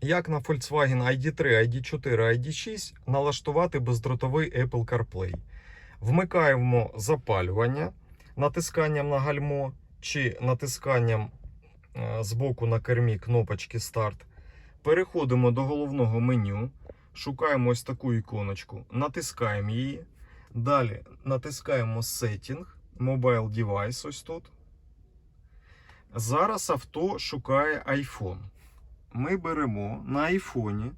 як на Volkswagen ID3, ID4, ID6 налаштувати бездротовий Apple CarPlay. Вмикаємо запалювання натисканням на гальмо чи натисканням е, з боку на кермі кнопочки старт. Переходимо до головного меню, шукаємо ось таку іконочку, натискаємо її. Далі натискаємо Setting, Mobile Device ось тут. Зараз авто шукає iPhone. Ми беремо на айфоні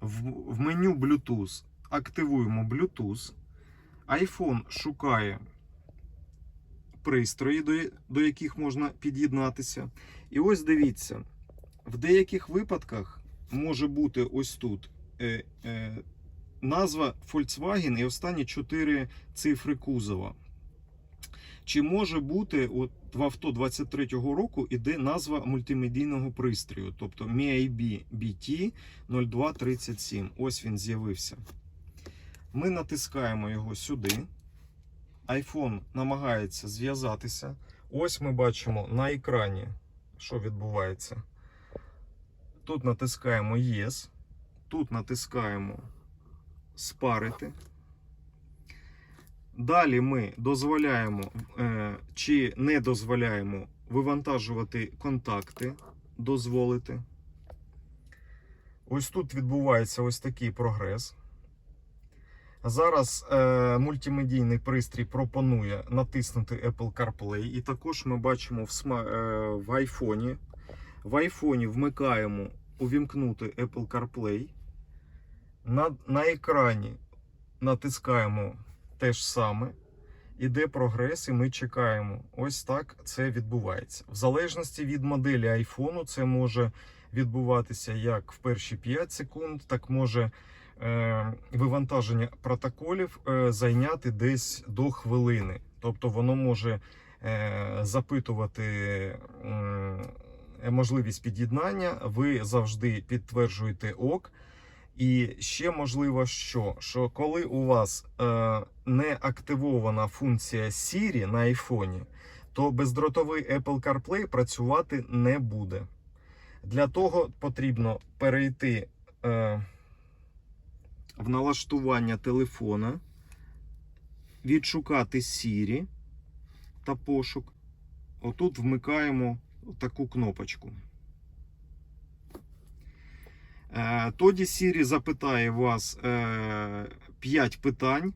в, меню Bluetooth, активуємо Bluetooth. iPhone шукає пристрої, до яких можна під'єднатися. І ось дивіться, в деяких випадках може бути ось тут е, е, назва Volkswagen і останні чотири цифри кузова. Чи може бути от в авто 23-го року іде назва мультимедійного пристрою, тобто MIB BT 0237. Ось він з'явився. Ми натискаємо його сюди. iPhone намагається зв'язатися. Ось ми бачимо на екрані, що відбувається. Тут натискаємо Yes. Тут натискаємо Спарити. Далі ми дозволяємо е, чи не дозволяємо вивантажувати контакти, дозволити. Ось тут відбувається ось такий прогрес. Зараз е, мультимедійний пристрій пропонує натиснути Apple CarPlay, і також ми бачимо в, сма, е, в айфоні. В айфоні вмикаємо увімкнути Apple CarPlay. На, на екрані натискаємо те ж саме. Іде прогрес, і ми чекаємо. Ось так це відбувається. В залежності від моделі айфону, це може відбуватися як в перші 5 секунд, так може е, вивантаження протоколів е, зайняти десь до хвилини. Тобто воно може е, запитувати м, можливість під'єднання. Ви завжди підтверджуєте ок. І ще можливо, що, що коли у вас е, не активована функція Siri на айфоні, то бездротовий Apple CarPlay працювати не буде. Для того потрібно перейти е, в налаштування телефона, відшукати Siri та пошук. Отут вмикаємо таку кнопочку. Е, Тоді Siri запитає вас 5 питань,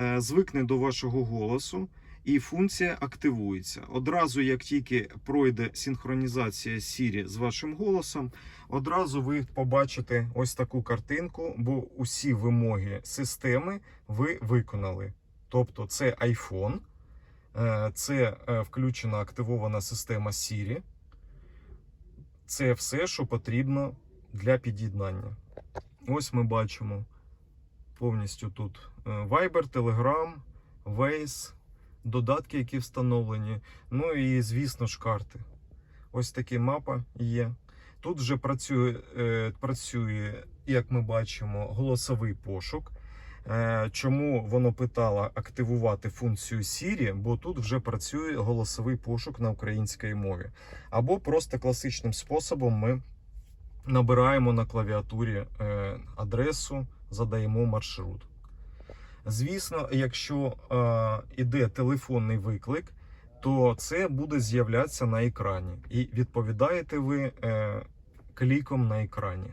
е, звикне до вашого голосу, і функція активується. Одразу, як тільки пройде синхронізація Siri з вашим голосом, одразу ви побачите ось таку картинку, бо усі вимоги системи ви виконали. Тобто, це iPhone, е, це е, включена активована система Siri. Це все, що потрібно для під'єднання. Ось ми бачимо повністю тут е, Viber, Telegram, Waze, додатки, які встановлені. Ну і, звісно ж, карти. Ось така мапа є. Тут вже працює, е, працює, як ми бачимо, голосовий пошук. Е, Чому воно питало активувати функцію Siri, бо тут вже працює голосовий пошук на українській мові. Або просто класичним способом ми набираємо на клавіатурі е, адресу, задаємо маршрут. Звісно, якщо йде іде телефонний виклик, то це буде з'являтися на екрані. І відповідаєте ви е, кліком на екрані.